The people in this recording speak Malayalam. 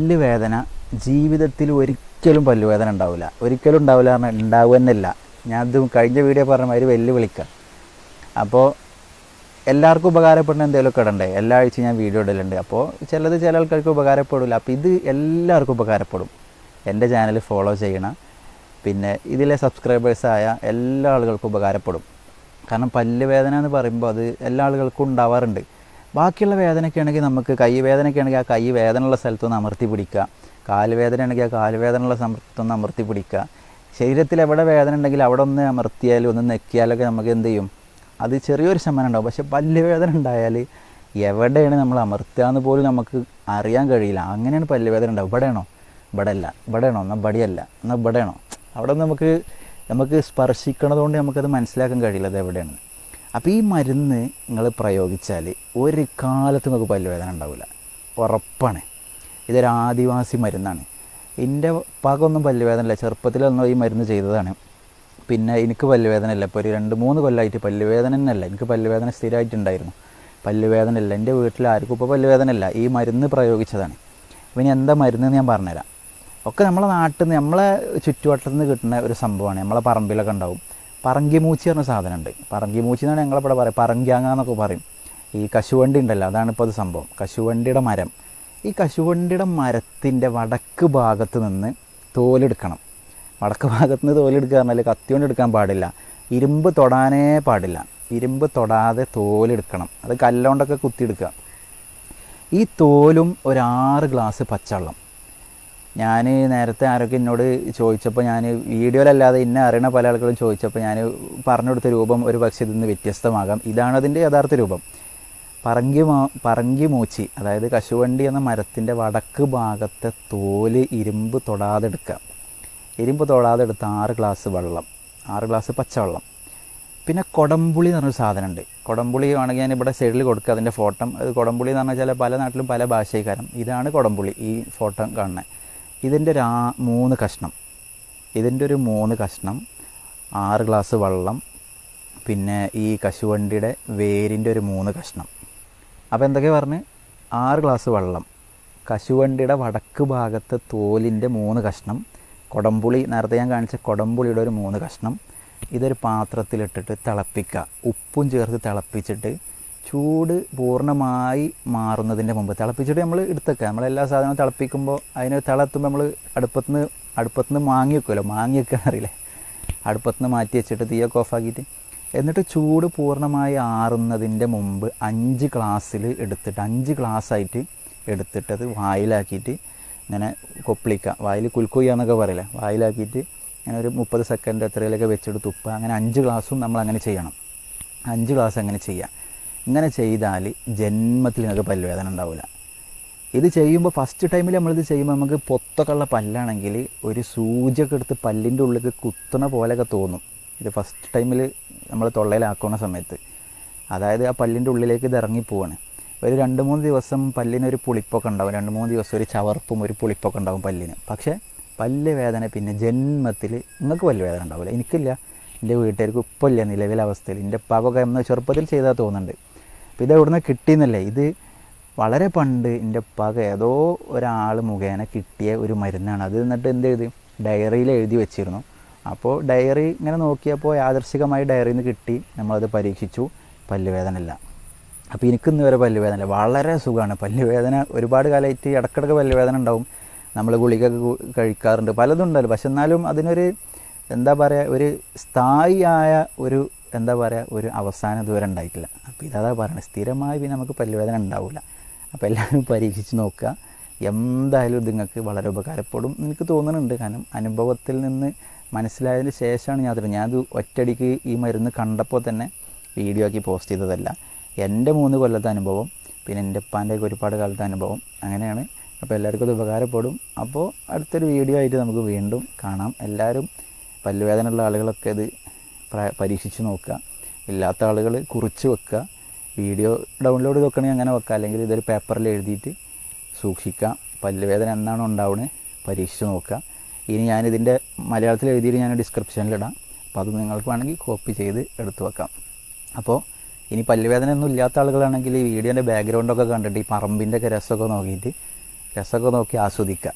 പല്ലുവേദന ജീവിതത്തിൽ ഒരിക്കലും പല്ലുവേദന ഉണ്ടാവില്ല. ഒരിക്കലും ഉണ്ടാവില്ല പറഞ്ഞാൽ ഉണ്ടാവുമെന്നില്ല. ഞാൻ ഇത് കഴിഞ്ഞ വീഡിയോ പറഞ്ഞ മാതിരി വെല്ലുവിളിക്കാം അപ്പോൾ എല്ലാവർക്കും ഉപകാരപ്പെടുന്ന എന്തെങ്കിലുമൊക്കെ ഇടണ്ടേ? എല്ലാ ആഴ്ചയും ഞാൻ വീഡിയോ ഇടലുണ്ട്. അപ്പോൾ ചിലത് ചില ആൾക്കാർക്ക് ഉപകാരപ്പെടില്ല അപ്പോൾ ഇത് എല്ലാവർക്കും ഉപകാരപ്പെടും. എന്റെ ചാനൽ ഫോളോ ചെയ്യണം. പിന്നെ ഇതിലെ സബ്സ്ക്രൈബേഴ്സായ എല്ലാ ആളുകൾക്കും ഉപകാരപ്പെടും. കാരണം പല്ലുവേദന എന്ന് പറയുമ്പോൾ അത് എല്ലാ ആളുകൾക്കും ഉണ്ടാവാറുണ്ട്. ബാക്കിയുള്ള വേദനയൊക്കെ ആണെങ്കിൽ നമുക്ക് കൈ വേദനയൊക്കെ ആണെങ്കിൽ ആ കൈ വേദനയുള്ള സ്ഥലത്തൊന്ന് അമർത്തി പിടിക്കുക. കാൽ വേദന ആണെങ്കിൽ ആ കാൽ വേദനയുള്ള സ്ഥലത്തൊന്ന് അമർത്തി പിടിക്കുക. ശരീരത്തിൽ എവിടെ വേദന ഉണ്ടെങ്കിൽ അവിടെ ഒന്ന് അമർത്തിയാലും ഒന്ന് നെക്കിയാലൊക്കെ നമുക്ക് എന്ത് ചെയ്യും? അത് ചെറിയൊരു ശമനം ഉണ്ടാവും. പക്ഷെ പല്ല് വേദന ഉണ്ടായാൽ എവിടെയാണ് നമ്മൾ അമർത്തുക എന്ന് പോലും നമുക്ക് അറിയാൻ കഴിയില്ല. അങ്ങനെയാണ് പല്ല് വേദന ഉണ്ടാവും ഇവിടെയാണോ? ഇവിടെ അല്ല ഇവിടെയാണോ? എന്നാൽ ഇവിടെയല്ല. എന്നാൽ ഇവിടെയാണോ? അവിടെ നമുക്ക് നമുക്ക് സ്പർശിക്കണതുകൊണ്ട് നമുക്കത് മനസ്സിലാക്കാൻ കഴിയില്ല. അത് എവിടെയാണ്? അപ്പോൾ ഈ മരുന്ന് നിങ്ങൾ പ്രയോഗിച്ചാൽ ഒരു കാലത്തും നമുക്ക് പല്ലുവേദന ഉണ്ടാവില്ല. ഉറപ്പാണ്. ഇതൊരു ആദിവാസി മരുന്നാണ്. എന്റെ പാകൊന്നും പല്ലുവേദനയില്ല ചെറുപ്പത്തിലൊന്നും ഈ മരുന്ന് ചെയ്തതാണ്. പിന്നെ എനിക്ക് പല്ലുവേദന ഇല്ല. ഇപ്പോൾ ഒരു രണ്ട് മൂന്ന് കൊല്ലമായിട്ട് പല്ലുവേദന തന്നെയല്ല. എനിക്ക് പല്ലുവേദന സ്ഥിരമായിട്ടുണ്ടായിരുന്നു പല്ലുവേദന ഇല്ല. എന്റെ വീട്ടിൽ ആർക്കും ഇപ്പോൾ പല്ലുവേദന ഇല്ല. ഈ മരുന്ന് പ്രയോഗിച്ചതാണ്. അപ്പോൾ ഇനി എന്താ മരുന്ന് എന്ന് ഞാൻ പറഞ്ഞുതരാം. ഒക്കെ നമ്മളെ നാട്ടിൽ നിന്ന് നമ്മളെ ചുറ്റുവട്ടത്തിൽ നിന്ന് കിട്ടുന്ന ഒരു സംഭവമാണ്. നമ്മളെ പറമ്പിലൊക്കെ ഉണ്ടാവും. പറങ്കിമൂച്ചി പറഞ്ഞ സാധനമുണ്ട്. പറങ്കിമൂച്ചി എന്നാണ് ഞങ്ങളിവിടെ പറയുക. പറങ്ക്യാങ്ങ എന്നൊക്കെ പറയും. ഈ കശുവണ്ടി ഉണ്ടല്ലോ അതാണ് ഇപ്പോൾ അത് സംഭവം. കശുവണ്ടിയുടെ മരം. ഈ കശുവണ്ടിയുടെ മരത്തിന്റെ വടക്ക് ഭാഗത്ത് നിന്ന് തോലെടുക്കണം. വടക്ക് ഭാഗത്ത് നിന്ന് തോലെടുക്കുക പറഞ്ഞാൽ കത്തി കൊണ്ട് എടുക്കാൻ പാടില്ല. ഇരുമ്പ് തൊടാനേ പാടില്ല. ഇരുമ്പ് തൊടാതെ തോലെടുക്കണം. അത് കല്ലുകൊണ്ടൊക്കെ കുത്തിയെടുക്കുക. ഈ തോലും ഒരാറ് ഗ്ലാസ് പച്ചവെള്ളം. ഞാൻ നേരത്തെ ആരൊക്കെ എന്നോട് ചോദിച്ചപ്പോൾ ഞാൻ വീഡിയോയിലല്ലാതെ ഇന്നെ അറിയണ പല ആളുകളും ചോദിച്ചപ്പോൾ ഞാൻ പറഞ്ഞു കൊടുത്ത രൂപം ഒരു പക്ഷേ ഇതിൽ നിന്ന് വ്യത്യസ്തമാകാം. ഇതാണ് അതിന്റെ യഥാർത്ഥ രൂപം. പറങ്കി പറങ്കി മൂച്ചി അതായത് കശുവണ്ടി എന്ന മരത്തിന്റെ വടക്ക് ഭാഗത്തെ തോൽ ഇരുമ്പ് തൊടാതെ എടുക്കുക. ഇരുമ്പ് തൊടാതെ എടുത്ത ആറ് ഗ്ലാസ് വെള്ളം ആറ് ഗ്ലാസ് പച്ചവെള്ളം. പിന്നെ കൊടംപുളി എന്ന് പറഞ്ഞൊരു സാധനമുണ്ട്. കൊടംപുളി ആണെങ്കിൽ ഞാൻ ഇവിടെ സൈഡിൽ കൊടുക്കുക അതിന്റെ ഫോട്ടോ അത് കൊടംപുളി എന്ന് പറഞ്ഞാൽ പല നാട്ടിലും പല ഭാഷക്കാരം ഇതാണ് കൊടംപുളി ഈ ഫോട്ടോ കാണുന്നത്. ഇതിന്റെ ഒരു മൂന്ന് കഷ്ണം. ഇതിന്റെ ഒരു മൂന്ന് കഷ്ണം ആറ് ഗ്ലാസ് വെള്ളം പിന്നെ ഈ കശുവണ്ടിയുടെ വേരിന്റെ ഒരു മൂന്ന് കഷ്ണം. അപ്പോൾ എന്തൊക്കെ പറഞ്ഞ്? ആറ് ഗ്ലാസ് വെള്ളം. കശുവണ്ടിയുടെ വടക്ക് ഭാഗത്തെ തോലിന്റെ മൂന്ന് കഷ്ണം കൊടംപുളി നേരത്തെ ഞാൻ കാണിച്ച കൊടംപുളിയുടെ ഒരു മൂന്ന് കഷ്ണം. ഇതൊരു പാത്രത്തിലിട്ടിട്ട് തിളപ്പിക്കുക. ഉപ്പും ചേർത്ത് തിളപ്പിച്ചിട്ട് ചൂട് പൂർണമായി മാറുന്നതിന്റെ മുമ്പ് തിളപ്പിച്ചിട്ട് നമ്മൾ എടുത്തേക്കുക നമ്മളെല്ലാ സാധനവും തിളപ്പിക്കുമ്പോൾ അതിന് തിളത്തുമ്പോൾ നമ്മൾ അടുപ്പത്തുനിന്ന് അടുപ്പത്തുനിന്ന് മാങ്ങി വെക്കുമല്ലോ മാങ്ങി വെക്കാൻ അറിയില്ലേ? അടുപ്പത്തുനിന്ന് മാറ്റി വെച്ചിട്ട് തീയൊക്കെ ഓഫാക്കിയിട്ട് എന്നിട്ട് ചൂട് പൂർണമായി ആറുന്നതിന്റെ മുമ്പ് അഞ്ച് ഗ്ലാസ്സിൽ എടുത്തിട്ട് അഞ്ച് ഗ്ലാസ്സായിട്ട് എടുത്തിട്ട് അത് വായിലാക്കിയിട്ട് ഇങ്ങനെ കൊപ്പിളിക്കുക. വായിൽ കുൽക്കുയ്യ എന്നൊക്കെ പറയില്ല? വായിലാക്കിയിട്ട് ഇങ്ങനെ ഒരു മുപ്പത് സെക്കൻഡ് എത്രയിലൊക്കെ വെച്ചെടുത്ത് ഉപ്പ് അങ്ങനെ അഞ്ച് ഗ്ലാസ്സും നമ്മൾ അങ്ങനെ ചെയ്യണം. അഞ്ച് ഗ്ലാസ് അങ്ങനെ ചെയ്യുക ഇങ്ങനെ ചെയ്താൽ ജന്മത്തിൽ നിങ്ങൾക്ക് പല്ലുവേദന ഉണ്ടാവില്ല. ഇത് ചെയ്യുമ്പോൾ ഫസ്റ്റ് ടൈമിൽ നമ്മളിത് ചെയ്യുമ്പോൾ നമുക്ക് പൊത്തൊക്കെ ഉള്ള പല്ലാണെങ്കിൽ ഒരു സൂചിയൊക്കെ എടുത്ത് പല്ലിന്റെ ഉള്ളിൽ കുത്തണ പോലെയൊക്കെ തോന്നും. ഇത് ഫസ്റ്റ് ടൈമിൽ നമ്മൾ തൊള്ളയിലാക്കുന്ന സമയത്ത്. അതായത് ആ പല്ലിന്റെ ഉള്ളിലേക്ക് ഇത് ഇറങ്ങിപ്പോവാണ് ഒരു രണ്ട് മൂന്ന് ദിവസം പല്ലിനൊരു പുളിപ്പൊക്കെ ഉണ്ടാവും. രണ്ട് മൂന്ന് ദിവസം ഒരു ചവർപ്പും ഒരു പുളിപ്പൊക്കെ ഉണ്ടാവും പല്ലിന്. പക്ഷേ പല്ല് വേദന പിന്നെ ജന്മത്തിൽ നിങ്ങൾക്ക് പല്ല് വേദന ഉണ്ടാവില്ല. എനിക്കില്ല. എന്റെ വീട്ടുകാർക്ക് ഇപ്പോൾ ഇല്ല നിലവിലെ അവസ്ഥയിൽ. എന്റെ ഉപ്പാക്കൊക്കെ എന്ന് ചെറുപ്പത്തിൽ ചെയ്താൽ തോന്നുന്നുണ്ട്. അപ്പോൾ ഇത് എവിടുന്ന് കിട്ടിയെന്നല്ലേ? ഇത് വളരെ പണ്ട് എന്റെ ഉപ്പാക്ക് ഏതോ ഒരാൾ മുഖേന കിട്ടിയ ഒരു മരുന്നാണ്. അത് എന്നിട്ട് എന്ത് എഴുതി? ഡയറിയിൽ എഴുതി വെച്ചിരുന്നു. അപ്പോൾ ഡയറി ഇങ്ങനെ നോക്കിയപ്പോൾ യാദർശികമായി ഡയറിയിൽ നിന്ന് കിട്ടി. നമ്മളത് പരീക്ഷിച്ചു. പല്ലുവേദനയില്ല അപ്പോൾ എനിക്ക് വരെ പല്ലുവേദന വളരെ സുഖമാണ് പല്ലുവേദന ഒരുപാട് കാലമായിട്ട് ഇടക്കിടക്ക് പല്ലുവേദന ഉണ്ടാവും. നമ്മൾ ഗുളിക കഴിക്കാറുണ്ട്. പലതും ഉണ്ടല്ലോ. പക്ഷെ എന്നാലും അതിനൊരു എന്താ പറയുക ഒരു സ്ഥായിയായ ഒരു എന്താ പറയുക ഒരു അവസാനം ഇതുവരെ ഉണ്ടായിട്ടില്ല. അപ്പോൾ ഇതാ പറയുന്നത് സ്ഥിരമായി പിന്നെ നമുക്ക് പല്ലുവേദന ഉണ്ടാവില്ല അപ്പോൾ എല്ലാവരും പരീക്ഷിച്ച് നോക്കുക. എന്തായാലും ഇത് നിങ്ങൾക്ക് വളരെ ഉപകാരപ്പെടും എനിക്ക് തോന്നുന്നുണ്ട്. കാരണം അനുഭവത്തിൽ നിന്ന് മനസ്സിലായതിന് ശേഷമാണ് ഞാൻ അതിൽ ഞാനത് ഒറ്റയടിക്ക് ഈ മരുന്ന് കണ്ടപ്പോൾ തന്നെ വീഡിയോ ആക്കി പോസ്റ്റ് ചെയ്തതല്ല. എന്റെ മൂന്ന് കൊല്ലത്തെ അനുഭവം പിന്നെ എന്റെ ഉപ്പാന്റെയൊക്കെ ഒരുപാട് കാലത്തെ അനുഭവം അങ്ങനെയാണ്. അപ്പോൾ എല്ലാവർക്കും അത് ഉപകാരപ്പെടും. അപ്പോൾ അടുത്തൊരു വീഡിയോ ആയിട്ട് നമുക്ക് വീണ്ടും കാണാം. എല്ലാവരും പല്ലുവേദനയുള്ള ആളുകളൊക്കെ ഇത് പരീക്ഷിച്ച് നോക്കുക. ഇല്ലാത്ത ആളുകൾ കുറിച്ച് വെക്കുക. വീഡിയോ ഡൗൺലോഡ് വെക്കണമെങ്കിൽ അങ്ങനെ വെക്കുക. അല്ലെങ്കിൽ ഇതൊരു പേപ്പറിൽ എഴുതിയിട്ട് സൂക്ഷിക്കുക. പല്ലുവേദന എന്നാണ് ഉണ്ടാവുന്നത് പരീക്ഷിച്ച് നോക്കുക. ഇനി ഞാനിതിന്റെ മലയാളത്തിൽ എഴുതിയിട്ട് ഞാൻ ഡിസ്ക്രിപ്ഷനിലിടാം അപ്പോൾ അത് നിങ്ങൾക്ക് വേണമെങ്കിൽ കോപ്പി ചെയ്ത് എടുത്തു വെക്കാം. അപ്പോൾ ഇനി പല്ലുവേദന ഒന്നും ഇല്ലാത്ത ആളുകളാണെങ്കിൽ ഈ വീഡിയോന്റെ ബാക്ക്ഗ്രൗണ്ടൊക്കെ കണ്ടിട്ട് ഈ പറമ്പിന്റെ ഒക്കെ രസമൊക്കെ നോക്കിയിട്ട് രസമൊക്കെ നോക്കി ആസ്വദിക്കുക.